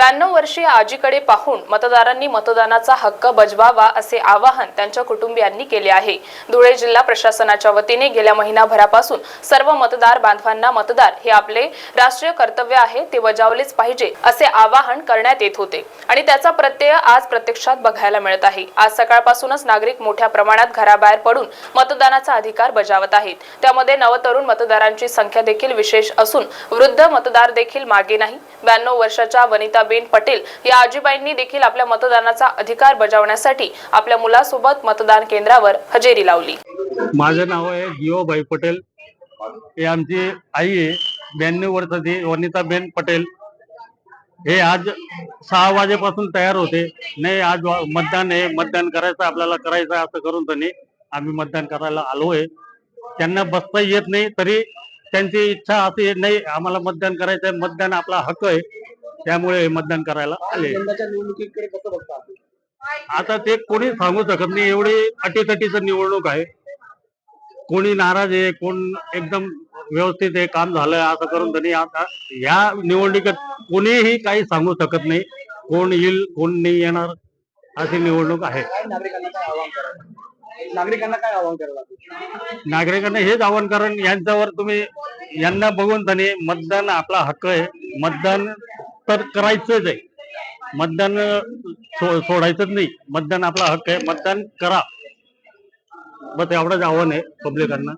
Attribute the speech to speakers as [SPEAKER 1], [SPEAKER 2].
[SPEAKER 1] ब्याण्णव वर्षीय आजीकडे पाहून मतदारांनी मतदानाचा हक्क बजवावा असे आवाहन त्यांच्या कुटुंबियांनी केले आहे. धुळे जिल्हा प्रशासनाच्या वतीने गेल्या महिनाभरापासून सर्व मतदार बांधवांना मतदार हे आपले राष्ट्रीय कर्तव्य आहे ते बजावलेच पाहिजे असे आवाहन करण्यात येत होते. आणि त्याचा प्रत्यय आज प्रत्यक्षात बघायला मिळत आहे. आज सकाळपासूनच नागरिक मोठ्या प्रमाणात घराबाहेर पडून मतदानाचा अधिकार बजावत आहेत. त्यामध्ये नवतरुण मतदारांची संख्या देखील विशेष असून वृद्ध मतदार देखील मागे नाही. ब्याण्णव वर्षाच्या वनिता वनिताबेन पटेल या आजीबाईंनी देखील आपल्या मतदानाचा अधिकार बजावण्यासाठी आपल्या मुलासोबत मतदान केंद्रावर हजेरी लावली.
[SPEAKER 2] माझं नाव आहे जिओबाई पटेल. हे आमची आई आहे. ब्याण्णव वर्षाची वनिताबेन पटेल. हे आज सहा वाजेपासून तयार होते. नाही आज मतदान आहे. मतदान करायचं आपल्याला करायचं असं करून त्यांनी आम्ही मतदान करायला आलोय त्यांना बसता येत नाही तरी त्यांची इच्छा अशी नाही आम्हाला मतदान करायचं आहे मतदान आपला हक्क आहे. त्यामुळे मतदान करायला आले.
[SPEAKER 3] यंदाच्या निवडणुकीकडे कसं बघता
[SPEAKER 2] आता ते कोणी सांगू शकत नाही एवढी अटीतटीचं निवडणूक आहे. कोणी नाराज आहे कोण एकदम व्यवस्थित आहे काम झालं असं करून त्यांनी आता या निवडणुकीत कोणीही काही सांगू शकत नाही कोण येईल कोण नाही येणार अशी निवडणूक आहे.
[SPEAKER 3] काय नागरिकांना काय आवाहन करायला नागरिकांना काय आवाहन करायला
[SPEAKER 2] नागरिकांना हेच आव्हान कारण यांच्यावर तुम्ही यांना बघून त्यांनी मतदान आपला हक्क आहे. मतदान तर करायचंच आहे. मतदान सो- सोडायचंच नाही. मतदान आपला हक्क आहे. मतदान करा. बस एवढंच आव्हान आहे पब्लिकांना.